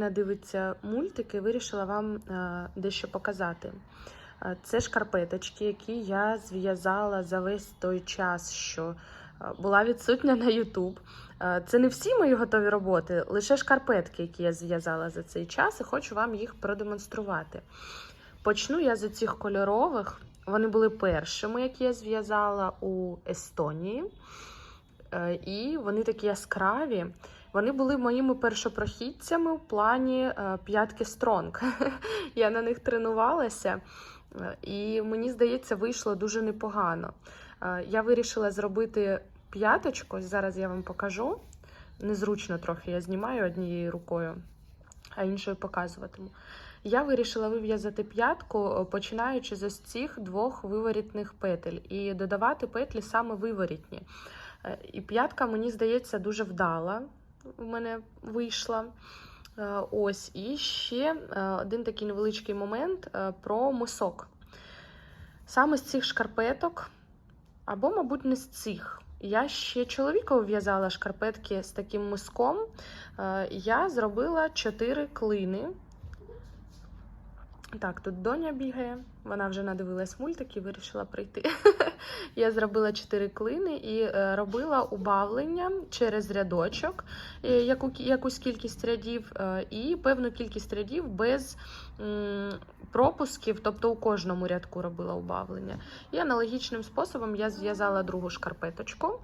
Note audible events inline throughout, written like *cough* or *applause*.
поки дивиться мультики, вирішила вам е, дещо показати. Е, Це шкарпеточки, які я зв'язала за весь той час, що е, була відсутня на. Е, Це не всі мої готові роботи, лише шкарпетки, які я зв'язала за цей час, і хочу вам їх продемонструвати. Почну я з цих кольорових. Вони були першими, які я зв'язала у Естонії. І вони такі яскраві. Вони були моїми першопрохідцями в плані е, п'ятки стронг. *laughs* Я на них тренувалася, е, і мені здається, вийшло дуже непогано. Е, Я вирішила зробити п'яточку. Зараз я вам покажу. Незручно трохи я знімаю однією рукою, а іншою показуватиму. Я вирішила вив'язати п'ятку, починаючи з ось цих двох виворітних петель, і додавати петлі саме виворітні. І п'ятка, мені здається, дуже вдала в мене вийшла. Е, Ось, і ще е, один такий невеличкий момент е, про мисок. Саме з цих шкарпеток, або, мабуть, не з цих. Я ще чоловікові в'язала шкарпетки з таким миском. Я зробила 4 клини. Так, тут доня бігає, вона вже надивилась мультик і вирішила прийти. *laughs* Я зробила 4 клини і е, робила убавлення через рядочок, е, яку, якусь кількість рядів, е, і певну кількість рядів без пропусків, тобто у кожному рядку робила убавлення. І аналогічним способом я зв'язала другу шкарпеточку.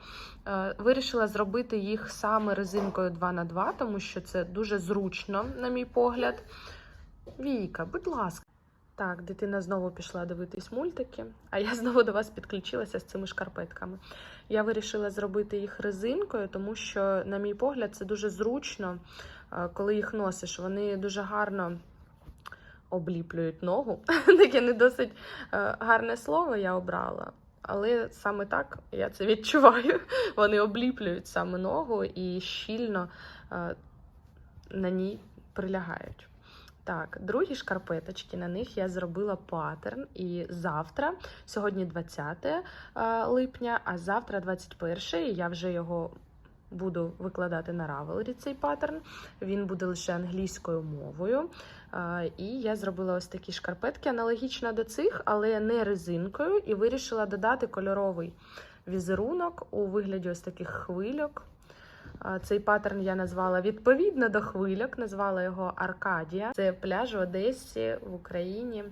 Вирішила зробити їх саме резинкою 2х2, тому що це дуже зручно, на мій погляд. Віка, будь ласка. Так, дитина знову пішла дивитись мультики, а я *laughs* знову до вас підключилася з цими шкарпетками. Я вирішила зробити їх резинкою, тому що, на мій погляд, це дуже зручно, е, коли їх носиш. Вони дуже гарно обліплюють ногу. *laughs* Таке не досить е, гарне слово я обрала. Але саме так я це відчуваю. *laughs* Вони обліплюють саме ногу і щільно е, на ній прилягають. Так, другі шкарпеточки, на них я зробила паттерн. І завтра, сьогодні 20 е, липня, а завтра 21, і я вже його буду викладати на Ravelry, цей паттерн. Він буде лише англійською мовою. Е, І я зробила ось такі шкарпетки, аналогічно до цих, але не резинкою, і вирішила додати кольоровий візерунок у вигляді ось таких хвильок. Цей паттерн я назвала відповідно до хвильок, назвала його Аркадія. Це пляж в Одесі в Україні.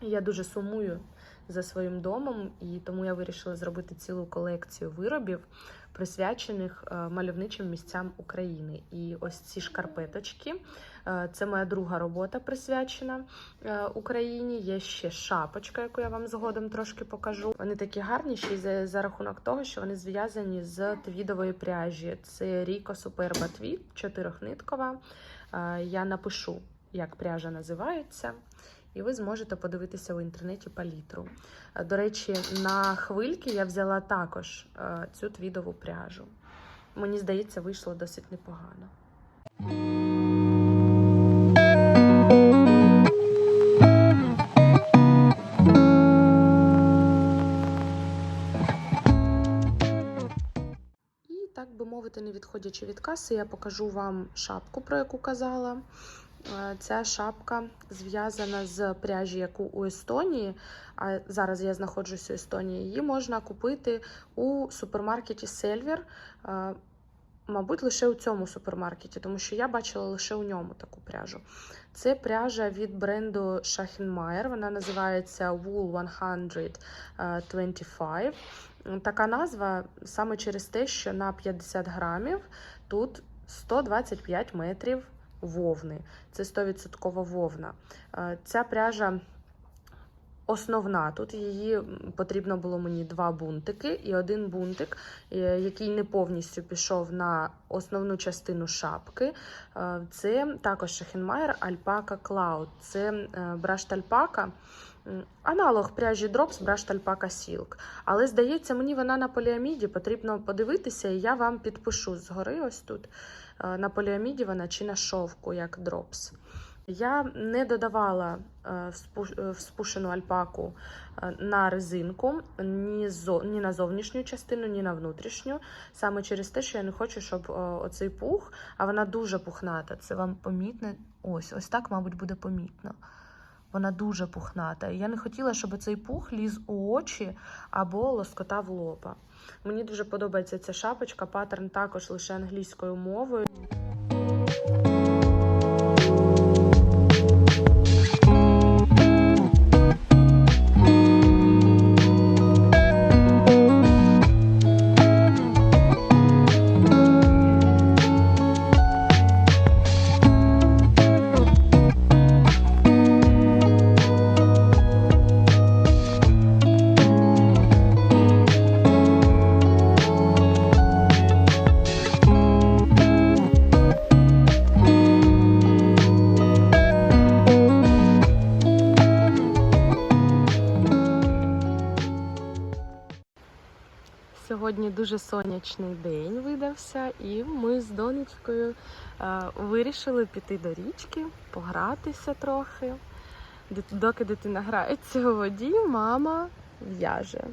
Я дуже сумую за своїм домом, і тому я вирішила зробити цілу колекцію виробів, присвячених е, мальовничим місцям України. І ось ці шкарпеточки. Е, Це моя друга робота присвячена е, Україні. Є ще шапочка, яку я вам згодом трошки покажу. Вони такі гарні ще за, за рахунок того, що вони зв'язані з твідової пряжі. Це Rico Superba Tweed, чотирьохниткова. Е, Я напишу, як пряжа називається. І ви зможете подивитися в інтернеті палітру. До речі, на хвильки я взяла також цю твідову пряжу. Мені здається, вийшло досить непогано. Мовити, не відходячи від каси, я покажу вам шапку, про яку казала. Е, Ця шапка зв'язана з пряжі, яку у Естонії. А зараз я знаходжусь у Естонії. Її можна купити у супермаркеті Сельвір. Е, Мабуть, лише у цьому супермаркеті, тому що я бачила лише у ньому таку пряжу. Це пряжа від бренду Schachenmeier, Вона називається Wool 125. Така назва саме через те, що на 50 грамів тут 125 метрів вовни. Це 100% вовна. Е, Ця пряжа основна. Тут її потрібно було мені два бунтики і один бунтик, е, який не повністю пішов на основну частину шапки. Е, Це також Schachenmeier Alpaca Cloud. Це е, брашт альпака. Аналог пряжі Drops Brushed Alpaca Silk. Але здається, мені вона на поліаміді. Потрібно подивитися, і я вам підпишу згори ось тут. На поліаміді вона чи на шовку, як Drops. Я не додавала е, вспу- е, вспушену альпаку е, на резинку ні, на зовнішню частину, ні на внутрішню. Саме через те, що я не хочу, щоб оцей пух, а вона дуже пухната. Це вам помітно? Ось, ось так, мабуть, буде помітно. Вона дуже пухната. Я не хотіла, щоб цей пух ліз у очі або лоскотав лоба. Мені дуже подобається ця шапочка, паттерн також лише англійською мовою. Дуже сонячний день видався, і ми з донечкою е, вирішили піти до річки, погратися трохи. Доки дитина грається у воді, мама в'яже.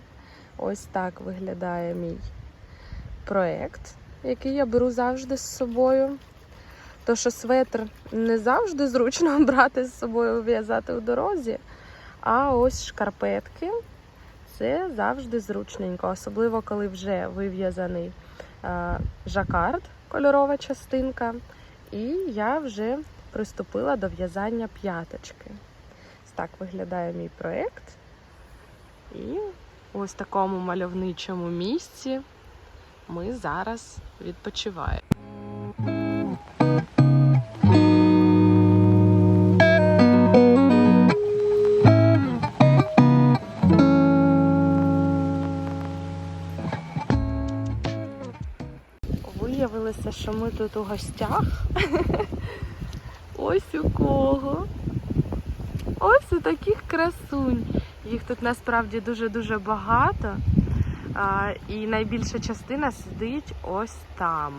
Ось так виглядає мій проєкт, який я беру завжди з собою. То, що светр не завжди зручно *laughs* брати з собою в'язати у дорозі, а ось шкарпетки це завжди зручненько, особливо коли вже вив'язаний е, жакард, кольорова частинка. І я вже приступила до в'язання п'яточки. Так виглядає мій проєкт. І ось такому мальовничому місці ми зараз відпочиваємо. Тут у гостях. Ось у кого. Ось у таких красунь. Їх тут насправді дуже-дуже багато. І найбільша частина сидить ось там.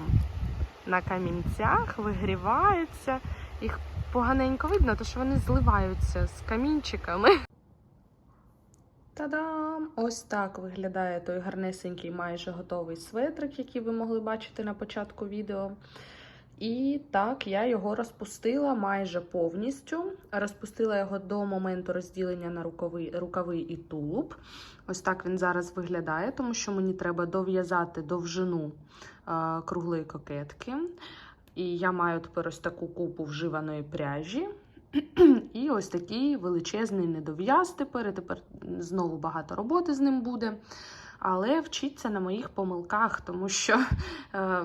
На камінцях, вигріваються. Їх поганенько видно, тому що вони зливаються з камінчиками. Та-дам! Ось так виглядає той гарнесенький, майже готовий светрик, який ви могли бачити на початку відео. І так, я його розпустила майже повністю. Розпустила його до моменту розділення на рукави, рукави і тулуб. Ось так він зараз виглядає, тому що мені треба дов'язати довжину круглої кокетки. І я маю тепер ось таку купу вживаної пряжі. *clears throat* І ось такий величезний недов'яз тепер. І тепер знову багато роботи з ним буде. Але вчіться на моїх помилках, тому що *laughs* е,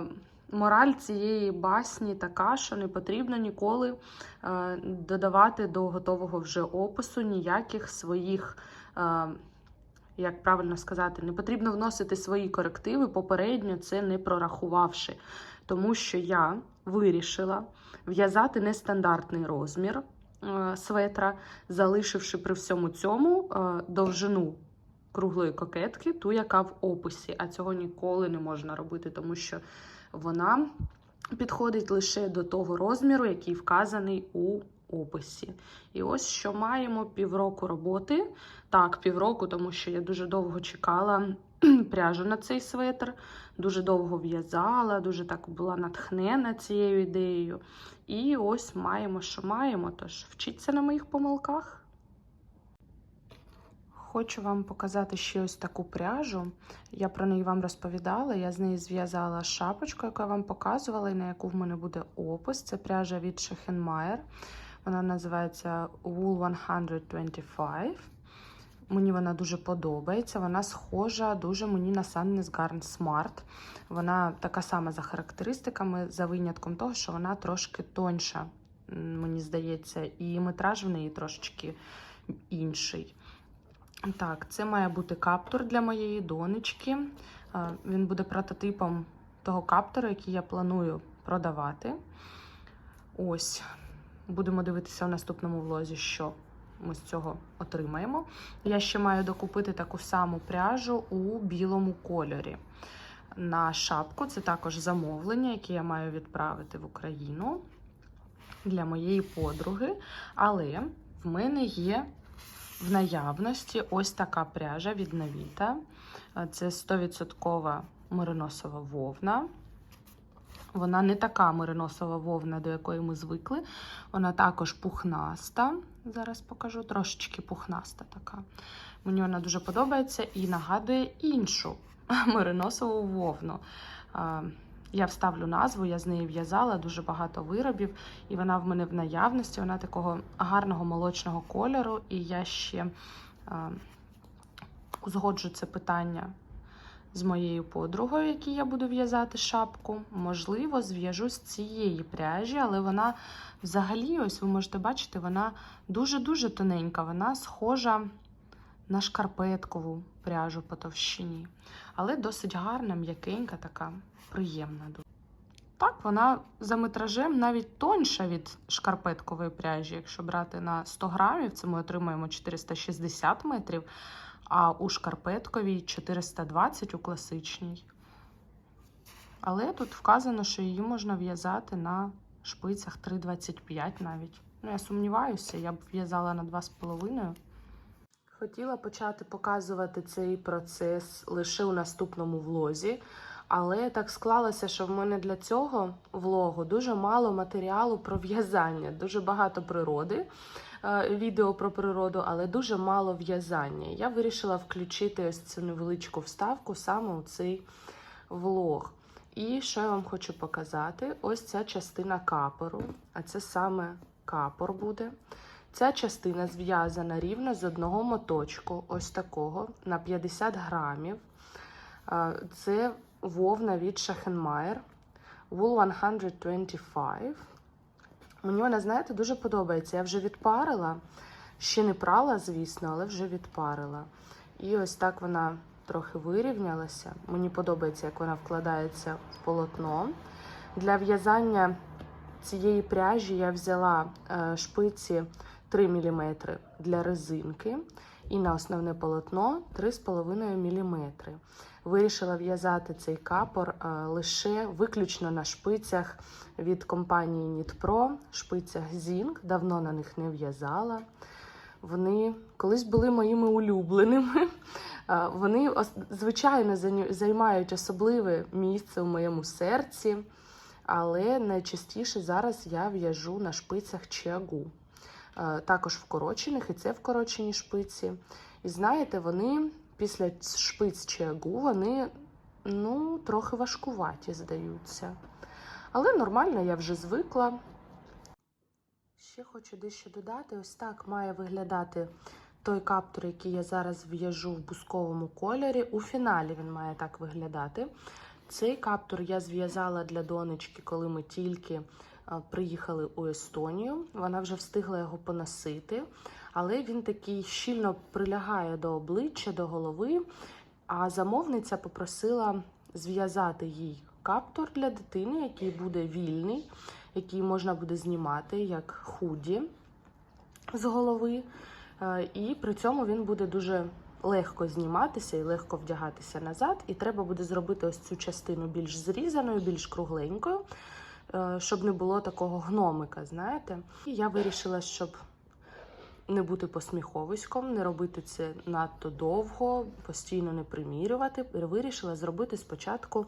мораль цієї басні така, що не потрібно ніколи е, додавати до готового вже опису ніяких своїх. Е, як правильно сказати, не потрібно вносити свої корективи попередньо це не прорахувавши. Тому що я вирішила в'язати нестандартний розмір светра, залишивши при всьому цьому е, довжину круглої кокетки, ту, яка в описі. А цього ніколи не можна робити, тому що вона підходить лише до того розміру, який вказаний у описі. І ось що маємо півроку роботи. Так, півроку, тому що я дуже довго чекала *clears throat* пряжу на цей светр, дуже довго в'язала, дуже так була натхнена цією ідеєю. І ось маємо, що маємо. Тож вчіться на моїх помилках. Хочу вам показати ще ось таку пряжу. Я про неї вам розповідала. Я з неї зв'язала шапочку, яку я вам показувала, і на яку в мене буде опис. Це пряжа від Schechenmeier. Вона називається Wool 125. Мені вона дуже подобається. Вона схожа дуже мені на Sunnis Garn Smart. Вона така сама за характеристиками, за винятком того, що вона трошки тоньша, мені здається, і метраж в неї трошечки інший. Так, це має бути каптур для моєї донечки. Він буде прототипом того каптора, який я планую продавати. Ось, будемо дивитися в наступному влозі, що ми з цього отримаємо. Я ще маю докупити таку саму пряжу у білому кольорі. На шапку це також замовлення, яке я маю відправити в Україну. для моєї подруги. Але в мене є в наявності ось така пряжа від Навіта. Це 100% мериносова вовна. Вона не така мериносова вовна, до якої ми звикли. Вона також пухнаста. Зараз покажу, трошечки пухнаста така. Мені вона дуже подобається і нагадує іншу *laughs* мериносову вовну. Я вставлю назву, я з неї в'язала дуже багато виробів, і вона в мене в наявності. Вона такого гарного молочного кольору. І я ще узгоджу це питання з моєю подругою, якій я буду в'язати шапку. Можливо, зв'яжу з цієї пряжі, але вона взагалі, ось ви можете бачити, вона дуже-дуже тоненька. Вона схожа на шкарпеткову пряжу по товщині. Але досить гарна, м'якенька, така приємна. Так, вона за метражем навіть тоньша від шкарпеткової пряжі. Якщо брати на 100 грамів, це ми отримаємо 460 метрів, а у шкарпетковій 420 у класичній. Але тут вказано, що її можна в'язати на шпицях 3,25 навіть. Ну, я сумніваюся, я б в'язала на 2,5. Хотіла почати показувати цей процес лише у наступному влозі, але так склалося, що в мене для цього влогу дуже мало матеріалу про в'язання, дуже багато природи, відео про природу, але дуже мало в'язання. Я вирішила включити ось цю невеличку вставку саме у цей влог. І що я вам хочу показати? Ось ця частина капору, а це саме капор буде. Ця частина зв'язана рівно з одного моточку, ось такого, на 50 грамів. Це вовна від Schachenmeier Wool 125. Мені вона, знаєте, дуже подобається. Я вже відпарила, ще не прала, звісно, але вже відпарила. І ось так вона трохи вирівнялася. Мені подобається, як вона вкладається в полотно. Для в'язання цієї пряжі я взяла е, шпиці 3 мм для резинки і на основне полотно 3,5 мм. Вирішила в'язати цей капор е, лише виключно на шпицях від компанії Knit шпицях Zing. Давно на них не в'язала. Вони колись були моїми улюбленими. Е, Вони, звичайно, займають особливе місце у моєму серці, але найчастіше зараз я в'яжу на шпицях Чиагу. Е, Також вкорочених, і це вкорочені шпиці. І знаєте, вони після шпиць Чиагу, вони ну, трохи важкуваті здаються. Але нормально, я вже звикла. Ще хочу дещо додати: ось так має виглядати той каптур, який я зараз в'яжу в бусковому кольорі. У фіналі він має так виглядати. Цей каптур я зв'язала для донечки, коли ми тільки приїхали у Естонію. Вона вже встигла його поносити, але він такий щільно прилягає до обличчя, до голови. А замовниця попросила зв'язати їй каптур для дитини, який буде вільний, який можна буде знімати як худі з голови. Е, І при цьому він буде дуже легко зніматися і легко вдягатися назад. І треба буде зробити ось цю частину більш зрізаною, більш кругленькою, щоб не було такого гномика, знаєте. І я вирішила, щоб не бути посміховиськом, не робити це надто довго, постійно не примірювати. Вирішила зробити спочатку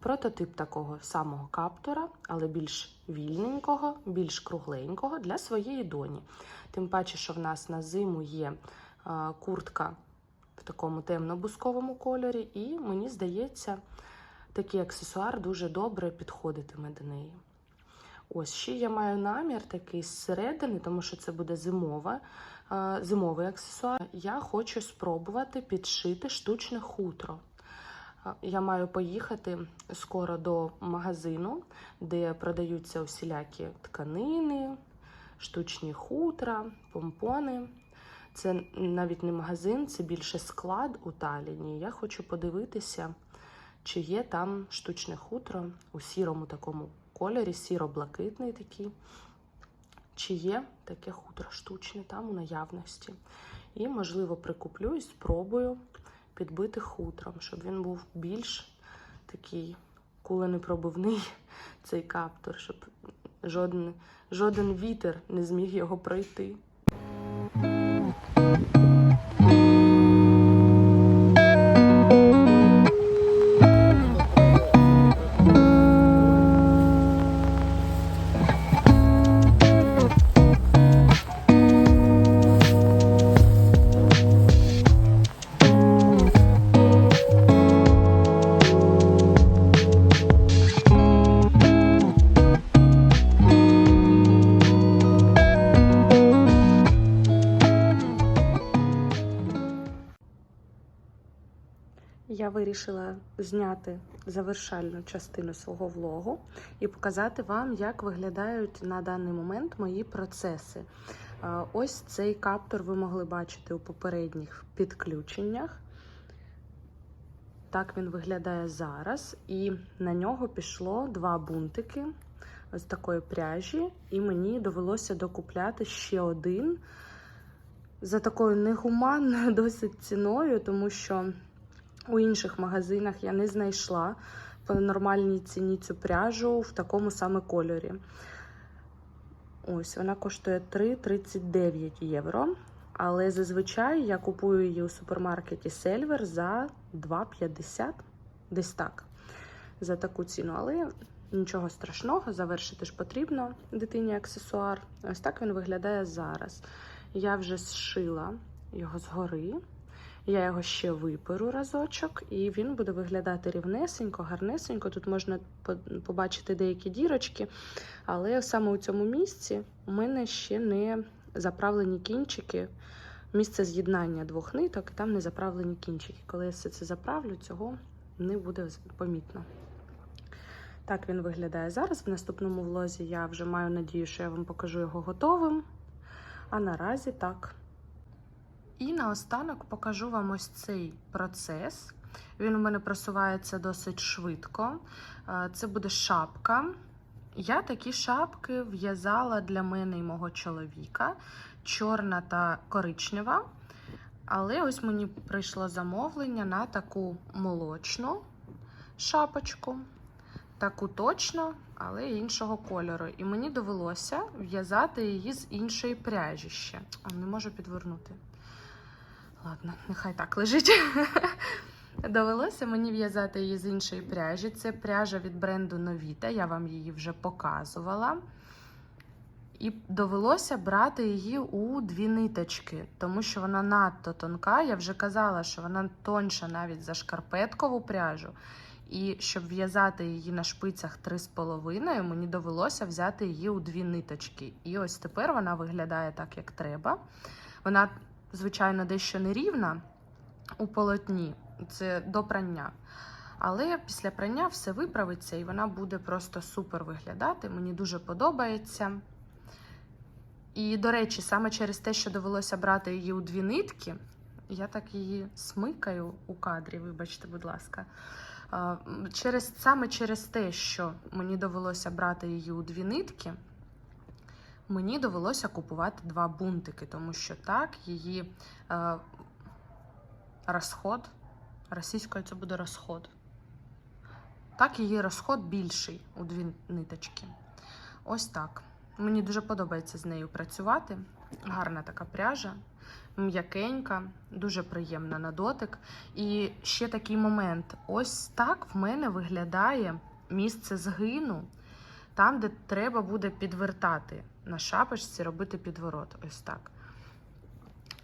прототип такого самого каптора, але більш вільненького, більш кругленького для своєї доні. Тим паче, що в нас на зиму є куртка в такому темно-бусковому кольорі, і мені здається, такий аксесуар дуже добре підходитиме до неї. Ось ще я маю намір такий зсередини, тому що це буде зимова, е, зимовий аксесуар. Я хочу спробувати підшити штучне хутро. Е, Я маю поїхати скоро до магазину, де продаються усілякі тканини, штучні хутра, помпони. Це навіть не магазин, це більше склад у Таліні. Я хочу подивитися, чи є там штучне хутро у сірому такому кольорі, сіро-блакитний такий. Чи є таке хутро штучне там у наявності. І, можливо, прикуплю і спробую підбити хутром, щоб він був більш такий куленепробивний, *laughs* цей каптур, щоб Жоден, жоден вітер не зміг його пройти. Я вирішила зняти завершальну частину свого влогу і показати вам, як виглядають на даний момент мої процеси. Е, Ось цей каптор ви могли бачити у попередніх підключеннях. Так він виглядає зараз, і на нього пішло два бунтики ось такої пряжі, і мені довелося докупляти ще один за такою негуманною *laughs* досить ціною, тому що у інших магазинах я не знайшла по нормальній ціні цю пряжу в такому саме кольорі. Ось, вона коштує 3,39 євро. Але зазвичай я купую її у супермаркеті Сельвер за 2,50, десь так, за таку ціну. Але нічого страшного, завершити ж потрібно дитині аксесуар. Ось так він виглядає зараз. Я вже зшила його згори. Я його ще виперу разочок, і він буде виглядати рівнесенько, гарнесенько. Тут можна побачити деякі дірочки, але саме у цьому місці у мене ще не заправлені кінчики. Місце з'єднання двох ниток, і там не заправлені кінчики. Коли я все це заправлю, цього не буде помітно. Так він виглядає зараз. В наступному влозі я вже маю надію, що я вам покажу його готовим. А наразі так. І наостанок покажу вам ось цей процес. Він у мене просувається досить швидко. Е, Це буде шапка. Я такі шапки в'язала для мене і мого чоловіка, чорна та коричнева. Але ось мені прийшло замовлення на таку молочну шапочку, таку точно, але іншого кольору. І мені довелося в'язати її з іншої пряжі ще. Не можу підвернути. Ладно, нехай так лежить. *laughs* Довелося мені в'язати її з іншої пряжі. Це пряжа від бренду Новіта, я вам її вже показувала. І довелося брати її у дві ниточки, тому що вона надто тонка. Я вже казала, що вона тонша навіть за шкарпеткову пряжу. І щоб в'язати її на шпицях 3,5, мені довелося взяти її у дві ниточки. І ось тепер вона виглядає так, як треба. Вона звичайно, дещо нерівна у полотні, це до прання. Але після прання все виправиться і вона буде просто супер виглядати. Мені дуже подобається. І, до речі, саме через те, що довелося брати її у дві нитки, я так її смикаю у кадрі, вибачте, будь ласка. Через, саме через те, що мені довелося брати її у дві нитки, мені довелося купувати два бунтики, тому що так її е, розход, російською це буде розход. Так, її розход більший у дві ниточки. Ось так. Мені дуже подобається з нею працювати. Гарна така пряжа, м'якенька, дуже приємна на дотик. І ще такий момент: ось так в мене виглядає місце згину, там, де треба буде підвертати на шапочці, робити підворот. Ось так.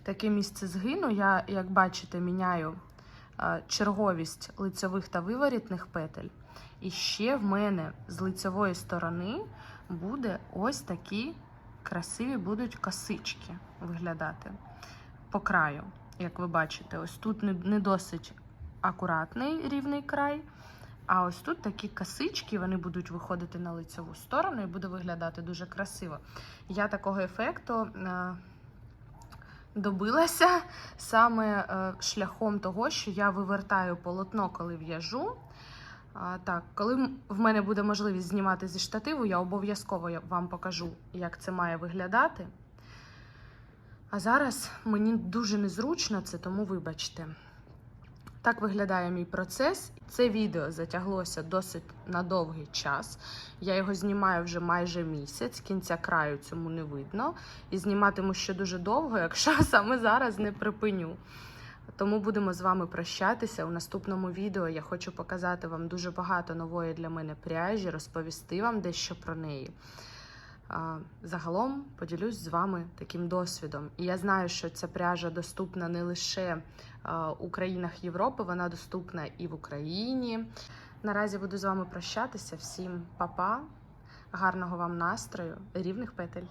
Таке місце згину. Я, як бачите, міняю е, черговість лицьових та виворітних петель. І ще в мене з лицьової сторони буде ось такі красиві будуть косички виглядати по краю. Як ви бачите, ось тут не, не досить акуратний рівний край. А ось тут такі косички, вони будуть виходити на лицеву сторону і буде виглядати дуже красиво. Я такого ефекту е, добилася саме е, шляхом того, що я вивертаю полотно, коли в'яжу. Так, коли в мене буде можливість знімати зі штативу, я обов'язково вам покажу, як це має виглядати. А зараз мені дуже незручно це, тому вибачте. Так виглядає мій процес. Це відео затяглося досить на довгий час. Я його знімаю вже майже місяць, кінця краю цьому не видно. І зніматиму ще дуже довго, якщо *laughs* саме зараз не припиню. Тому будемо з вами прощатися. У наступному відео я хочу показати вам дуже багато нової для мене пряжі, розповісти вам дещо про неї. Загалом поділюсь з вами таким досвідом. І я знаю, що ця пряжа доступна не лише у країнах Європи, вона доступна і в Україні. Наразі буду з вами прощатися. Всім па-па, гарного вам настрою, рівних петель.